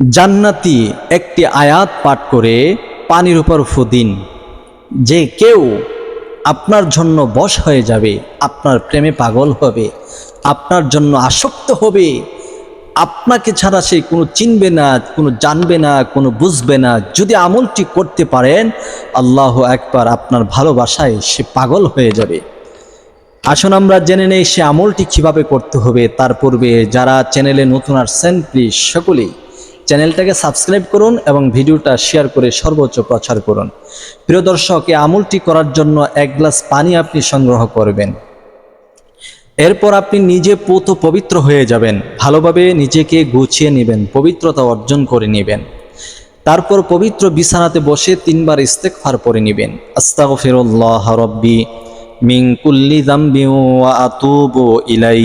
জান্নাতি একটি আয়াত পাঠ করে পানির উপর ফুদিন যে কেউ আপনার জন্য বশ হয়ে যাবে, আপনার প্রেমে পাগল হবে, আপনার জন্য আসক্ত হবে, আপনাকে ছাড়া সে কোনো চিনবে না, কোনো জানবে না, কোনো বুঝবে না। যদি আমলটি করতে পারেন, আল্লাহ একবার আপনার ভালোবাসায় সে পাগল হয়ে যাবে। আসুন আমরা জেনে নেই সে আমলটি কীভাবে করতে হবে। তার পূর্বে যারা চ্যানেলে নতুন আসছেন প্লিজ সকলেই চ্যানেলটাকে সাবস্ক্রাইব করুন এবং ভিডিওটা শেয়ার করে সর্বোচ্চ প্রচার করুন। প্রিয় দর্শক, এই আমলটি করার জন্য এক গ্লাস পানি আপনি সংগ্রহ করবেন। এরপর আপনি নিজে পুত পবিত্র হয়ে যাবেন। ভালোভাবে নিজেকে গুছিয়ে নেবেন, পবিত্রতা অর্জন করে নেবেন। তারপর পবিত্র বিছানাতে বসে তিনবার ইস্তেকফার পরে নেবেন। আস্তাগফিরুল্লাহ রব্বি মিন কুল্লি ওয়া আতুবু ইলাই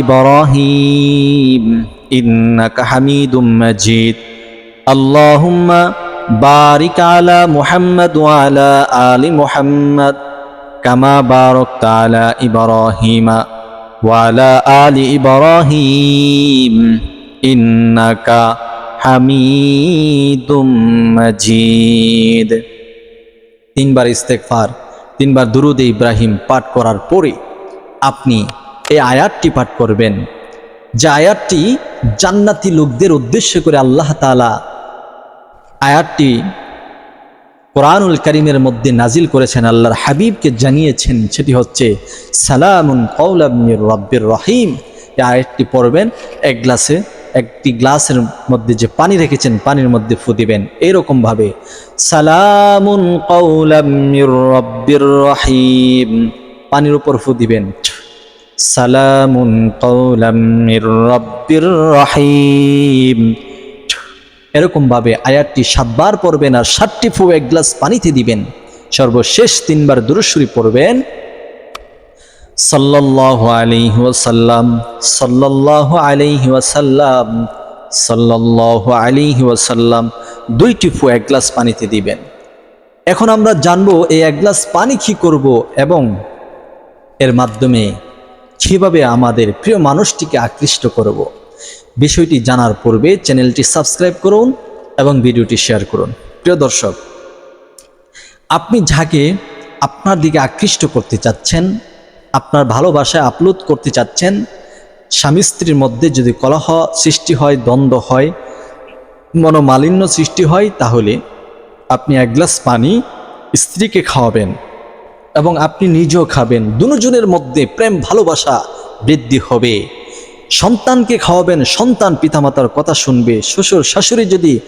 ইব্রাহিম ইন্নাকা হামিদুম মাজিদ আল্লাহুম্মা বারিক আলা মুহাম্মাদ ওয়া আলা আলি মুহাম্মাদ কামা বারাকতা আলা ইব্রাহিমা ওয়া আলা আলি ইব্রাহিম ইন্নাকা হামিদুম মাজিদ তিনবার ইস্তেকফার তিনবার দুরুদ ইব্রাহিম পাঠ করার পরে আপনি এই আয়াতটি পাঠ করবেন। যে আয়াতটি জান্নাতি লোকদের উদ্দেশ্য করে আল্লাহ তাআলা আয়াতটি কোরআনুল করিমের মধ্যে নাজিল করেছেন, আল্লাহর হাবিবকে জানিয়েছেন, সেটি হচ্ছে, সালামুন কৌলামির রব্বির রহিম। এই আয়াতটি পড়বেন, এক গ্লাসে, একটি গ্লাসের মধ্যে যে পানি রেখেছেন, পানির মধ্যে ফু দিবেন। এরকম ভাবে সালামুন কৌলামির রব্বির রহিম। পানির উপর ফু দিবেন। সালামুন কৌলামির রব্বির রহিম। এরকম ভাবে আয়াতটি সাতবার পড়বেন আর ষাটটি ফু এক গ্লাস পানিতে দিবেন। সর্বশেষ তিনবার দুরুশ্বরী পড়বেন। সাল্লাল্লাহু আলাইহি ওয়াসাল্লাম, সাল্লাল্লাহু আলাইহি ওয়াসাল্লাম, সাল্লাল্লাহু আলাইহি ওয়াসাল্লাম দুইটি ফু এক গ্লাস পানিতে দিবেন। এখন আমরা জানব এই এক গ্লাস পানি কি করব এবং এর মাধ্যমে কীভাবে আমাদের প্রিয় মানুষটিকে আকৃষ্ট করব। বিষয়টি জানার পূর্বে চ্যানেলটি সাবস্ক্রাইব করুন এবং ভিডিওটি শেয়ার করুন। প্রিয় দর্শক, আপনি যাকে আপনার দিকে আকৃষ্ট করতে চাচ্ছেন, আপনার ভালোবাসায় আপলোড করতে চাচ্ছেন, স্বামী স্ত্রীর মধ্যে যদি কলহ সৃষ্টি হয়, দ্বন্দ্ব হয়, মনোমালিন্য সৃষ্টি হয়, তাহলে আপনি এক গ্লাস পানি স্ত্রীকে খাওয়াবেন। এবং আপনি নিজেও খাবেন। দুজনের মধ্যে প্রেম, ভালোবাসা বৃদ্ধি হবে। সন্তানকে খাওয়াবেন, সন্তান পিতামাতার কথা শুনবে। শ্বশুর, শাশুড়ি যদি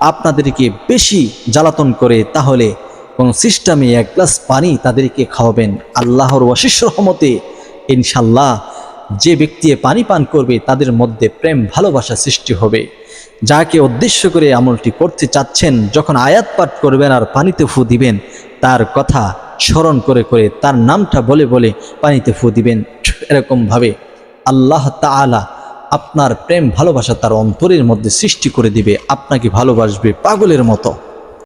আপনাদেরকে বেশি জ্বালাতন করে, তাহলে কোন সিস্টেমে এক গ্লাস পানি তাদেরকে খাওয়াবেন। আল্লাহর অশেষ রহমতে ইনশাল্লাহ যে ব্যক্তি পানি পান করবে, তাদের মধ্যে প্রেম, ভালোবাসা সৃষ্টি হবে। যাকে উদ্দেশ্য করে আমলটি করতে চাচ্ছেন, যখন আয়াত পাঠ করবেন আর পানিতে ফু দিবেন, তার কথা স্মরণ করে করে তার নামটা বলে বলে পানিতে ফু দিবেন। এরকমভাবে আল্লাহ তালা আপনার প্রেম ভালোবাসা তার অন্তরের মধ্যে সৃষ্টি করে দিবে। আপনাকে ভালোবাসবে পাগলের মতো।